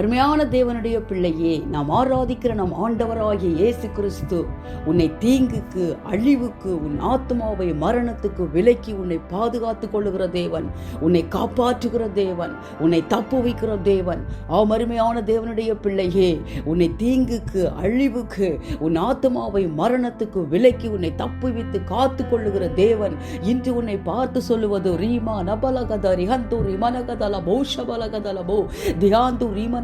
அருமையான தேவனுடைய பிள்ளையே நாம் ஆராதிக்கிற நம் ஆண்டவராகிய இயேசு கிறிஸ்து உன்னை தீங்குக்கு அழிவுக்கு உன் ஆத்மாவை மரணத்துக்கு விலக்கி உன்னை பாதுகாத்து கொள்ளுகிற தேவன் உன்னை காப்பாற்றுகிற தேவன் உன்னை தப்பு வைக்கிற தேவன். ஆம் அருமையான தேவனுடைய பிள்ளையே உன்னை தீங்குக்கு அழிவுக்கு உன் ஆத்மாவை மரணத்துக்கு விலக்கி உன்னை தப்பு வைத்து காத்து கொள்ளுகிற தேவன். இன்று உன்னை பார்த்து சொல்லுவது ரீமா நபலகத ரிஹந்து ரிமனகதல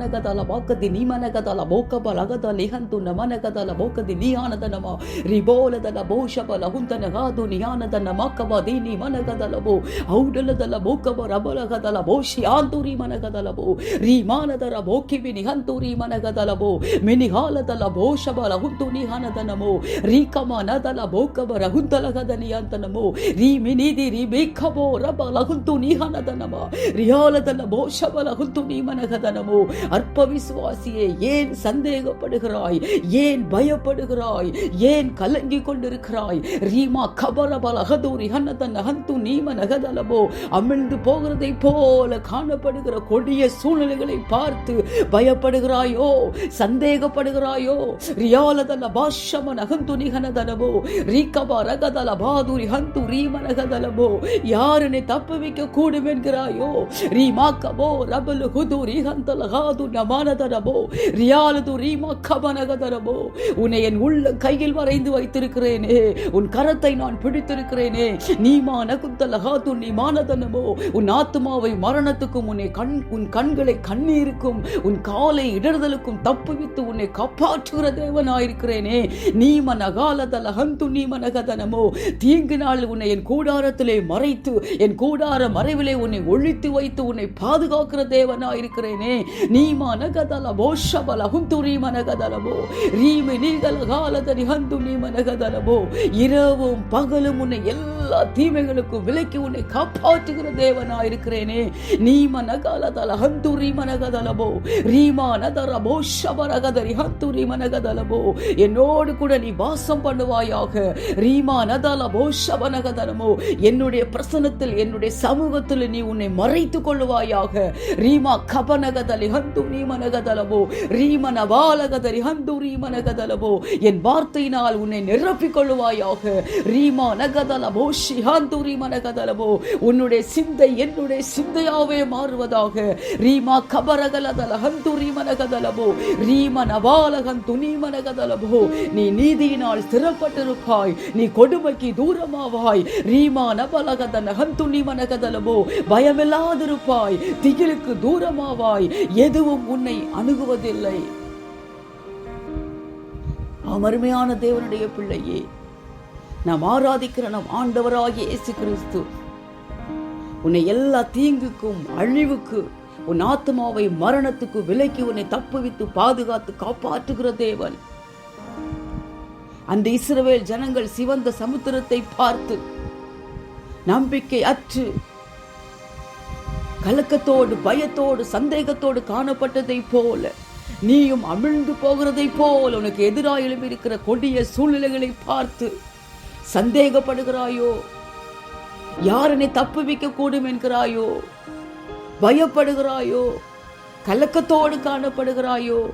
ಮನಗದಲ ಬಾಕದಿ ನೀ ಮನಗದಲ ಬೋಕಬಲ ಅಗದಲ್ಲಿ ಹಂತುನ ಮನಗದಲ ಬೋಕದಿ ನೀ ಆನದನಮ ರಿಬೋಲದಲ ಬೋಷಬಲ ಹುಂತನ ಗಾದು ನೀ ಆನದನ ಮಕ್ಕವ ದೀನಿ ಮನಗದಲ ಬೋ ಔಡಲದಲ ಬೋಕಬ ರಬಲಗದಲ ಬೋಷಿ ಆಂತೂರಿ ಮನಗದಲ ಬೋ ರೀ ಮಾನದರ ಬೋಕಿವಿ ನಿ ಹಂತೂರಿ ಮನಗದಲ ಬೋ ಮಿನಿಹಾಲದಲ ಬೋಷಬಲ ಹುಂತು ನೀ ಹನದನಮೋ ರೀ ಕಮನದಲ ಬೋಕಬ ರಹುಂತಲಗದನಿ ಅಂತನಮೋ ರೀ ಮಿನಿದಿ ರೀ ಬೇಕಬೋ ರಬಲ ಹುಂತು ನೀ ಹನದನಮ ರಿಯಾಲದಲ ಬೋಷಬಲ ಹುಂತು ನೀ ಮನಗದನಮೋ அற்ப விசுவாசியே ஏன் சந்தேகப்படுகிறாய்? ஏன் பயப்படுகிறாய்? ஏன் கலங்கி கொண்டிருக்கிறாய்? ரீமா கபரபல அகதூரி ஹன்னதன் அகந்து நீம நகதலபோ அமிழ்ந்து போகிறதை போல காணப்படுகிற கொடிய சூழ்நிலைகளை பார்த்து பயப்படுகிறாயோ? சந்தேகப்படுகிறாயோ? ரியாலதல பாஷம நகந்து நிகனதலபோ ரீகபா ரகதல பாதுரி ஹந்து ரீம நகதலபோ யாருனை தப்பு வைக்க கூடும் என்கிறாயோ? ரீமா கபோ ரபலு ஹந்தல ஹாது காது நமானதரபோ ரியாலது ரீமா கபனகதரபோ உன்னை என் உள்ள கையில் வரைந்து வைத்திருக்கிறேனே உன் கரத்தை நான் பிடித்திருக்கிறேனே நீமா நகுத்தல காது நீ உன் ஆத்மாவை மரணத்துக்கும் உன்னை கண் உன் கண்களை கண்ணீருக்கும் உன் காலை இடர்தலுக்கும் தப்புவித்து உன்னை காப்பாற்றுகிற தேவனாயிருக்கிறேனே நீம நகாலதல ஹந்து நீம நகதனமோ தீங்கு நாள் உன்னை என் கூடாரத்திலே மறைத்து என் கூடார மறைவிலே உன்னை ஒழித்து வைத்து உன்னை பாதுகாக்கிற தேவனாயிருக்கிறேனே நீ நீமா நகதல ரீம நகதலமோ ரீமி நீகல காலதனி ஹந்து இரவும் பகலும் உன்னை எல்லா தீமைகளுக்கும் விலக்கி உன்னை காப்பாற்றுகிற தேவனாயிருக்கிறேனே. நீம நகாலதல ஹந்து ரீம மனகதலபோ ரீமானதரபோ ஷபரகதரி போஷபரகதரி ஹந்து ரீம நகதலமோ என்னோடு கூட நீ வாசம் பண்ணுவாயாக. ரீமா நதல என்னுடைய பிரசனத்தில் என்னுடைய சமூகத்தில் நீ உன்னை மறைத்துக் கொள்ளுவாயாக. ரீமா கபனகதலி ஹந்து நீமனகதலமோ ரீம நபாலகதரி ஹந்து ரீமனகதலமோ என் வார்த்தையினால் உன்னை நிரப்பிக் கொள்ளுவாயாக. ரீமா நகதல போஷி ஹந்து ரீமனகதலமோ உன்னுடைய சிந்தை என்னுடைய சிந்தையாவே மாறுவதாக. ரீமா கபரகலதல ஹந்து ரீமனகதலமோ ரீம நபாலகந்து நீமனகதலமோ நீ நீதியினால் ஸ்திரப்பட்டிருப்பாய் நீ கொடுமைக்கு தூரமாவாய். ரீமா நபலகதன ஹந்து நீமனகதலமோ பயமில்லாதிருப்பாய். திகிலுக்கு தூரமாவாய். எது எதுவும் உன்னை அணுகுவதில்லை. அமருமையான தேவனுடைய பிள்ளையே நாம் ஆராதிக்கிற நம் ஆண்டவராகிய இயேசு கிறிஸ்து உன்னை எல்லா தீங்குக்கும் அழிவுக்கு உன் ஆத்மாவை மரணத்துக்கு விலக்கி உன்னை தப்புவித்து பாதுகாத்து காப்பாற்றுகிற தேவன். அந்த இஸ்ரவேல் ஜனங்கள் சிவந்த சமுத்திரத்தை பார்த்து நம்பிக்கை அற்று கலக்கத்தோடு பயத்தோடு சந்தேகத்தோடு காணப்பட்டதை போல நீயும் அமிழ்ந்து போகிறதை போல் உனக்கு எதிராக இருக்கிற கொடிய சூழ்நிலைகளை பார்த்து சந்தேகப்படுகிறாயோ? யாரனை தப்பு வைக்க கூடும் என்கிறாயோ? பயப்படுகிறாயோ? கலக்கத்தோடு காணப்படுகிறாயோ?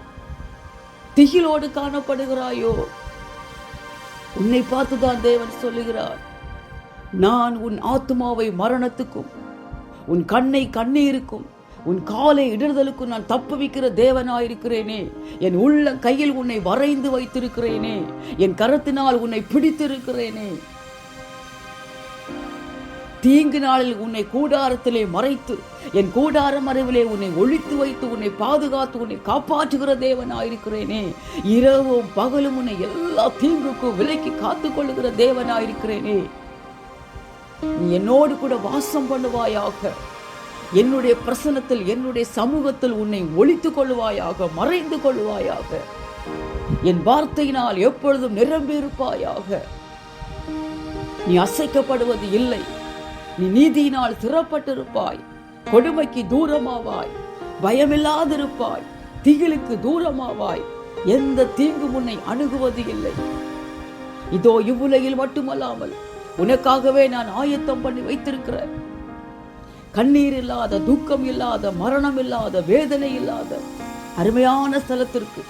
திகிலோடு காணப்படுகிறாயோ? உன்னை பார்த்துதான் தேவன் சொல்லுகிறார். நான் உன் ஆத்மாவை மரணத்துக்கும் உன் கண்ணை கண்ணீருக்கும் உன் காலை இடர்தலுக்கும் நான் தப்புவிக்கிற தேவனாயிருக்கிறேனே. என் உள்ள கையில் உன்னை வரைந்து வைத்திருக்கிறேனே. என் கரத்தினால் உன்னை பிடித்திருக்கிறேனே. தீங்கு நாளில் உன்னை கூடாரத்திலே மறைத்து என் கூடார மறைவிலே உன்னை ஒழித்து வைத்து உன்னை பாதுகாத்து உன்னை காப்பாற்றுகிற தேவனாயிருக்கிறேனே. இரவும் பகலும் உன்னை எல்லா தீங்குக்கும் விலைக்கு காத்துக்கொள்ளுகிற தேவனாயிருக்கிறேனே. நீ என்னோடு கூட வாசம் பண்ணுவாயாக. என்னுடைய பிரசனத்தில் என்னுடைய சமூகத்தில் உன்னை ஒழித்துக் கொள்வாயாக மறைந்து கொள்வாயாக என் வார்த்தையினால் எப்பொழுதும் நிரம்பி இருப்பாயாக நீ அசைக்கப்படுவது இல்லை. நீ நீதியினால் திறப்பட்டிருப்பாய். கொடுமைக்கு தூரமாவாய். பயமில்லாதிருப்பாய். திகிலுக்கு தூரமாவாய். எந்த தீங்கு உன்னை அணுகுவது இல்லை. இதோ இவ்வுலகில் மட்டுமல்லாமல் உனக்காகவே நான் ஆயத்தம் பண்ணி வைத்திருக்கிறேன். கண்ணீர் இல்லாத துக்கம் இல்லாத மரணம் இல்லாத வேதனை இல்லாத அருமையான ஸ்தலத்திற்கு.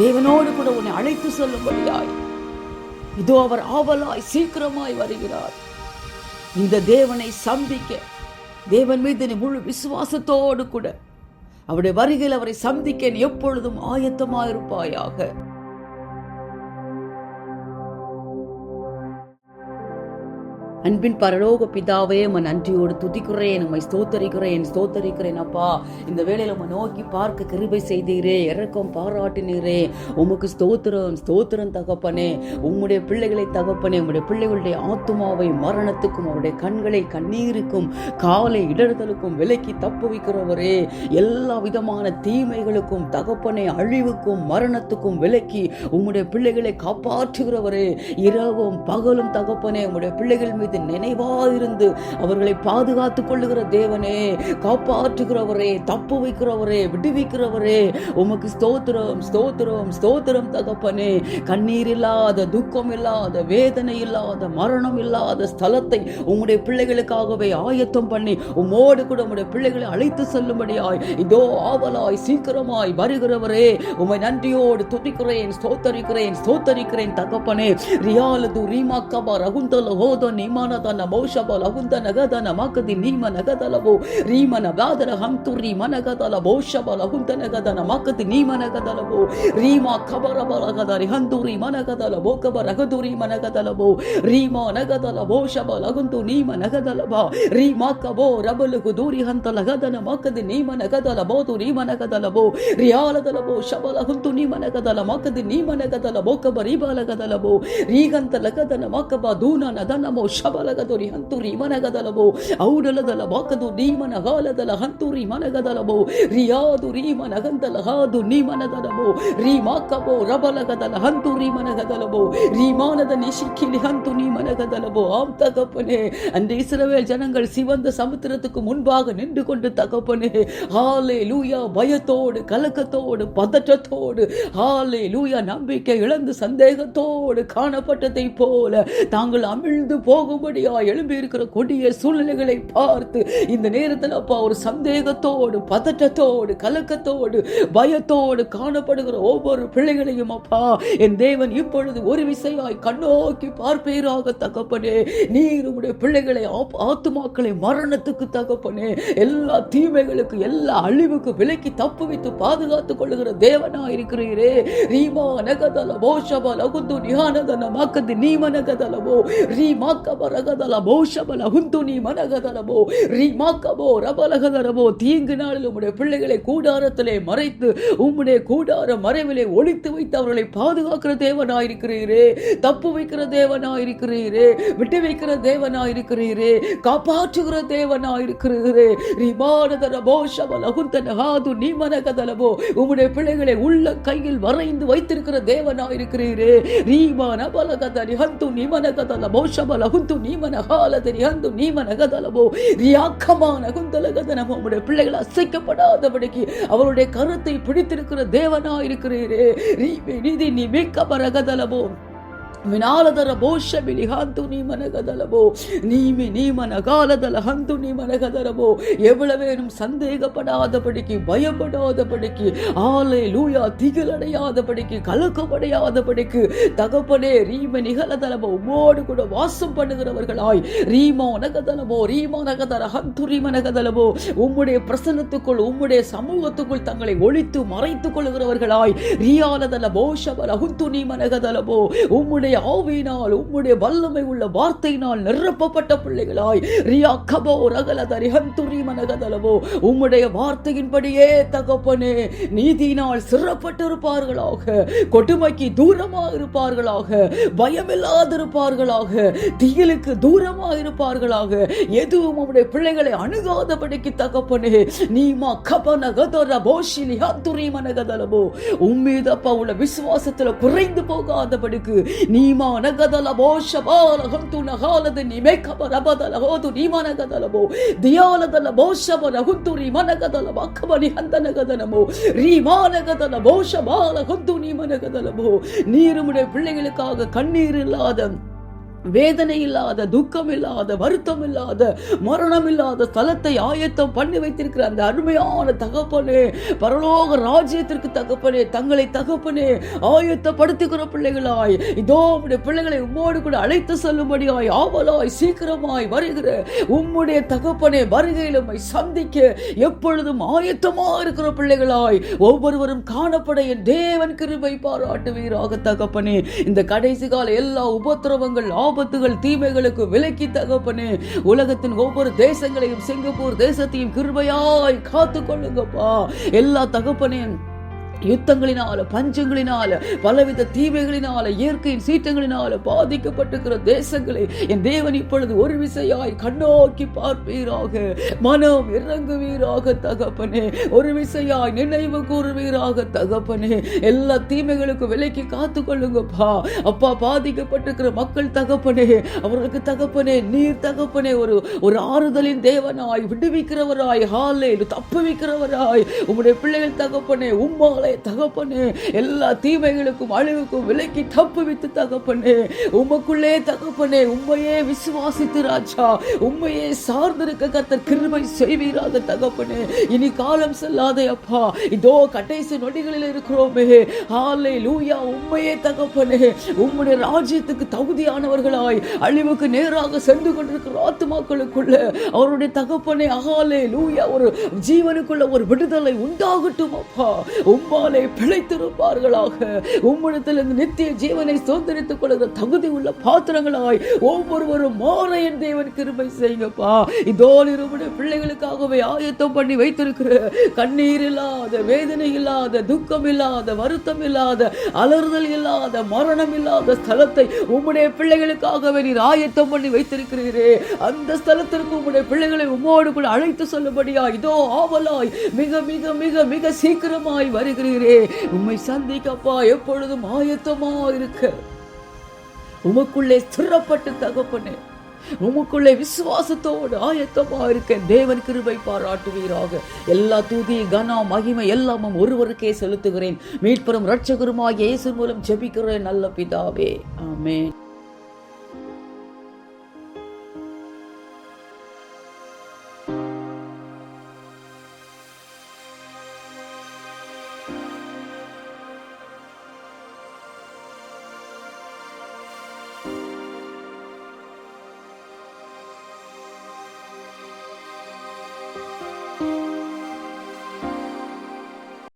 தேவனோடு கூட உன்னை அழைத்து செல்லும்படியாய். இதோ அவர் ஆவலாய் சீக்கிரமாய் வருகிறார். இந்த தேவனை சந்திக்க தேவன் மீது நீ முழு விசுவாசத்தோடு கூட அவருடைய வருகையில் அவரை சந்திக்க நீ எப்பொழுதும் ஆயத்தமாயிருப்பாயாக. அன்பின் பரலோக பிதாவே உம்மை நன்றியோடு துதிக்கிறேன் உண்மை ஸ்தோத்தரிக்கிறேன் ஸ்தோத்தரிக்கிறேன் அப்பா. இந்த வேலையில உம்மை நோக்கி பார்க்க கிருபை செய்தீரே இறக்கம் பாராட்டினீரே. உமக்கு ஸ்தோத்திரம் ஸ்தோத்திரம் தகப்பனே. உம்முடைய பிள்ளைகளை தகப்பனே உம்முடைய பிள்ளைகளுடைய ஆத்மாவை மரணத்துக்கும் அவருடைய கண்களை கண்ணீருக்கும் காலை இடறுதலுக்கும் விலக்கி தப்பு வைக்கிறவரே எல்லா விதமான தீமைகளுக்கும் தகப்பனை அழிவுக்கும் மரணத்துக்கும் விலக்கி உம்முடைய பிள்ளைகளை காப்பாற்றுகிறவரே. இரவும் பகலும் தகப்பனே உம்முடைய பிள்ளைகள் மீது நினைவாயிருந்து அவர்களை பாதுகாத்துக் கொள்ளுகிற தேவனே காப்பாற்றுகிறவரே தப்பு வைக்கிறவரே விடுவிக்கிறவரே உமக்கு ஸ்தோத்திரம் ஸ்தோத்திரம் ஸ்தோத்திரம் தகப்பனே. கண்ணீர் இல்லாத துக்கம் இல்லாத வேதனை இல்லாத மரணம் இல்லாத ஸ்தலத்தை உம்முடைய பிள்ளைகளுக்காகவே ஆயத்தம் பண்ணி உம்மோடு கூட உங்களுடைய பிள்ளைகளை அழைத்து செல்லும்படியாய் இதோ ஆவலாய் சீக்கிரமாய் வருகிறவரே உமை நன்றியோடு துதிக்கிறேன் ஸ்தோத்தரிக்கிறேன் ஸ்தோத்தரிக்கிறேன் தகப்பனே. ரியாலது ரீமாக்கபா ரகுந்தல ஹோதோ ರಿಮಾನದನ ಬಹುಶಬ ಲಹುದನ ಗದನ ಮಕದಿ ನೀಮನ ಗದಲವು ರೀಮನ ಬಾದರ ಹಂತು ರೀಮನ ಗದಲ ಬಹುಶಬ ಲಹುದನ ಗದನ ಮಕದಿ ನೀಮನ ಗದಲವು ರೀಮ ಖಬರ ಬಲಗದರಿ ಹಂತು ರೀಮನ ಗದಲ ಬೋಕಬ ರಗದು ರೀಮನ ಗದಲವು ರೀಮ ನಗದಲ ಬಹುಶಬ ಲಗುಂತು ನೀಮ ನಗದಲಭ ರೀಮ ಕಬೋ ರಬಲಗು ದೂರಿ ಹಂತ ಲಗದನ ಮಕದಿ ನೀಮ ನಗದಲ ಬೋದು ರೀಮ ನಗದಲವು ರಿಯಾಲದಲವು ಶಬಲ ಹುಂತು ನೀಮ ನಗದಲ ಮಕದಿ ನೀಮ ನಗದಲ ಬೋಕಬ ರೀಬಾಲಗದಲವು ರೀಗಂತ ಲಗದನ ಮಕಬ ದೂನ ನದನಮೋ ಶ ಹಂತು ರೀಮ ನಗದಲಬೋ ಔಡಲದಲ ಬಾಕದು ನೀಮ ನಗಾಲದಲ ಹಂತು ರೀಮ ನಗದಲಬೋ ರಿಯಾದು ರೀಮ ನಗಂತಲ ಹಾದು ನೀಮ ನಗದಲಬೋ ರೀಮಾ ಕಬೋ ರಬಲಗದಲ ಹಂತು ರೀಮ நகதலபோ ரீமானத நிஷிக்கிலி ஹந்து நீ மனகதலபோ ஆம் தகப்பனே அந்த இஸ்ரவேல் ஜனங்கள் சிவந்த சமுத்திரத்துக்கு முன்பாக நின்று கொண்டு தகப்பனே ஹாலே லூயா பயத்தோடு கலக்கத்தோடு பதற்றத்தோடு ஹாலே லூயா நம்பிக்கை இழந்து சந்தேகத்தோடு காணப்பட்டதை போல தாங்கள் அமிழ்ந்து போகும்படியா எழும்பி எழும்பியிருக்கிற கொடிய சூழ்நிலைகளை பார்த்து இந்த நேரத்தில் அப்பா ஒரு சந்தேகத்தோடு பதற்றத்தோடு கலக்கத்தோடு பயத்தோடு காணப்படுகிற ஒவ்வொரு பிள்ளைகளையும் அப்பா என் தேவன் இப்பொழுது ஒரு விசையாய் கண்ணோக்கி பார்ப்பீராக தகப்பனே. நீர் உம்முடைய பிள்ளைகளை ஆத்துமாக்களை மரணத்துக்கு தகப்பனே. எல்லா தீமைகளுக்கு எல்லா அழிவுக்கு விலக்கி தப்பு வைத்து பாதுகாத்துக் கொள்ளுகிற தேவனா இருக்கிறீரே ரீமா நகதல போஷப லகுந்து நியானதன மாக்கது நீம நகதலபோ ரீமாக்கப ரகதல போஷப லகுந்து நீ ரீமாக்கபோ ரபலகதலபோ தீங்கு நாளில் உம்முடைய பிள்ளைகளை கூடாரத்திலே மறைத்து உம்முடைய கூடார மறைவிலே ஒழித்து வைத்து அவர்களை பாதுகாக்கிற தேவனாயிருக்கிறீரே தப்பு வைக்கிற தேவனாயிருக்கிறீரே விட்டு வைக்கிற தேவனாயிருக்கிறீரே காப்பாற்றுகிற தேவனாயிருக்கிறீரே ரிமானதர போஷப லகுந்தன ஹாது நீமனகதலபோ உம்முடைய பிள்ளைகளை உள்ள கையில் வரைந்து வைத்திருக்கிற தேவனாயிருக்கிறீரே ரீமான பலகதரி ஹந்து நீமனகதல போஷப ஹுந்து நீமன ஹாலதரி நீமன நீமனகதலபோ ரியாக்கமான குந்தலகதனம்? உம்முடைய பிள்ளைகள் அசைக்கப்படாதபடிக்கு அவருடைய கருத்தை பிடித்திருக்கிற தேவனாயிருக்கிறீரே. ரீமி நிதி நீ மிக்க பரகதலபோ ವಿನಾಲದರ ಬೋಷ ಬಿಲಿ ಹಂತು ನೀ ಮನಗದಲಬೋ நீமி நீ மனகாலதல ஹந்து நீ மனகதரபோ எவ்வளவேனும் சந்தேகப்படாதபடிக்கு பயப்படாதபடிக்கு ஆலை லூயா திகிலடையாதபடிக்கு கலக்கமடையாதபடிக்கு தகப்பனே ரீம நிகழதலபோ உம்மோடு கூட வாசம் பண்ணுகிறவர்களாய் ரீமோ நகதலபோ ரீமோ நகதர ஹந்து ரீம நகதலபோ உம்முடைய பிரசன்னத்துக்குள் உம்முடைய சமூகத்துக்குள் தங்களை ஒழித்து மறைத்துக் கொள்கிறவர்களாய் ரியாலதல போஷபல ஹுந்து நீ மனகதலபோ உம்முடைய உம்முடைய ஆவியினால் உம்முடைய வல்லமை உள்ள வார்த்தையினால் நிரப்பப்பட்ட பிள்ளைகளாய். ரியா கபோ ரகலதரி ஹந்துரி மனகதலவோ உம்முடைய வார்த்தையின்படியே தகப்பனே நீதியினால் சிறப்பட்டிருப்பார்களாக. கொடுமைக்கு தூரமாக இருப்பார்களாக பயமில்லாதிருப்பார்களாக. தீயலுக்கு தூரமாக இருப்பார்களாக எதுவும் உம்முடைய பிள்ளைகளை அணுகாதபடிக்கு தகப்பனே நீமா கபன கதர போஷிலி ஹந்துரி மனகதலவோ உம்மீதப்பா உள்ள விசுவாசத்தில் குறைந்து போகாதபடிக்கு நீ நகதல போஷபால ஹந்து நகாலது நிமேக்கப ரபதல ஹோது நீமா நகதலபோ தியாலதல ரகுந்து நீமா நகதல பக்கப நிஹந்த நகதனமோ ரீமா நகதல போஷபால ஹந்து நீமா நீருமுடைய பிள்ளைகளுக்காக கண்ணீர் இல்லாத வேதனை இல்லாத துக்கம் இல்லாத வருத்தம் இல்லாத மரணம் இல்லாத ஸ்தலத்தை ஆயத்தம் பண்ணி வைத்திருக்கிற அந்த அருமையான தகப்பனே பரலோக ராஜ்யத்திற்கு தகப்பனே தங்களை தகப்பனே ஆயத்தப்படுத்துகிற பிள்ளைகளாய் இதோ உடைய பிள்ளைகளை உம்மோடு கூட அழைத்து செல்லும்படியாய் ஆவலாய் சீக்கிரமாய் வருகிற உம்முடைய தகப்பனே வருகையில் உம்மை சந்திக்க எப்பொழுதும் ஆயத்தமாக இருக்கிற பிள்ளைகளாய் ஒவ்வொருவரும் காணப்பட என் தேவன் கிருபை பாராட்டுவீராக தகப்பனே. இந்த கடைசி கால எல்லா உபத்திரவங்கள் ஆபத்துகள் தீமைகளுக்கு விலக்கி தகப்பனே உலகத்தின் ஒவ்வொரு தேசங்களையும் சிங்கப்பூர் தேசத்தையும் கிருபையாய் காத்து கொள்ளுங்கப்பா எல்லா தகப்பனே யுத்தங்களினால பஞ்சங்களினால பலவித தீமைகளினால இயற்கையின் சீற்றங்களினால பாதிக்கப்பட்டிருக்கிற தேசங்களை என் தேவன் இப்பொழுது ஒரு விசையாய் கண்ணோக்கி பார்ப்பீராக மனம் இறங்குவீராக தகப்பனே. ஒரு விசையாய் நினைவு கூறுவீராக தகப்பனே. எல்லா தீமைகளுக்கும் விலைக்கு காத்து கொள்ளுங்கப்பா அப்பா பாதிக்கப்பட்டிருக்கிற மக்கள் தகப்பனே அவர்களுக்கு தகப்பனே நீர் தகப்பனே ஒரு ஒரு ஆறுதலின் தேவனாய் விடுவிக்கிறவராய் ஹாலே தப்புவிக்கிறவராய் உங்களுடைய பிள்ளைகள் தகப்பனே உம்மாலை தகப்பனே எல்லா தீமைகளுக்கும் அழிவுக்கும் விலக்கி தப்புவித்து தகப்பனே. உமக்குள்ளே தகப்பனே உண்மையே விசுவாசித்து ராஜா உண்மையே சார்ந்திருக்க கர்த்தர் கிருமை செய்வீராக தகப்பனே. இனி காலம் செல்லாதே அப்பா. இதோ கடைசி நொடிகளில் இருக்கிறோமே. ஆலை லூயா உண்மையே தகப்பனே. உம்முடைய ராஜ்யத்துக்கு தகுதியானவர்களாய் அழிவுக்கு நேராக சென்று கொண்டிருக்கிற ஆத்மாக்களுக்குள்ள அவருடைய தகப்பனே அகாலே லூயா ஒரு ஜீவனுக்குள்ள ஒரு விடுதலை உண்டாகட்டும் அப்பா. உம்மாலே பிழைத்திருப்பார்களாக. உம்மிடத்திலிருந்து நித்திய ஜீவனை சுதந்திரித்துக் கொள்கிற தகுதி உள்ள பாத்திரங்களாய் ஒவ்வொருவரும் மாற என் தேவன் கிருபை செய்யுங்கப்பா. இதோ நிறுவன பிள்ளைகளுக்காகவே ஆயத்தம் பண்ணி வைத்திருக்கிற கண்ணீர் இல்லாத வேதனை இல்லாத துக்கம் இல்லாத வருத்தம் இல்லாத அலறுதல் இல்லாத மரணம் இல்லாத ஸ்தலத்தை உம்முடைய பிள்ளைகளுக்காகவே நீர் ஆயத்தம் பண்ணி வைத்திருக்கிறீரே. அந்த ஸ்தலத்திற்கு உம்முடைய பிள்ளைகளை உம்மோடு கூட அழைத்து சொல்லும்படியா இதோ ஆவலாய் மிக மிக மிக மிக சீக்கிரமாய் வருகிறேன் வருகிறீரே உம்மை சந்திக்கப்பா எப்பொழுதும் ஆயத்தமா இருக்க உமக்குள்ளே ஸ்திரப்பட்டு தகப்பனே. உமக்குள்ளே விசுவாசத்தோடு ஆயத்தமா இருக்க தேவன் கிருபை பாராட்டுவீராக. எல்லா தூதி கனா மகிமை எல்லாமும் ஒருவருக்கே செலுத்துகிறேன். மீட்பெறும் ரட்சகருமாகிய இயேசு மூலம் ஜெபிக்கிறேன் நல்ல பிதாவே. ஆமேன்.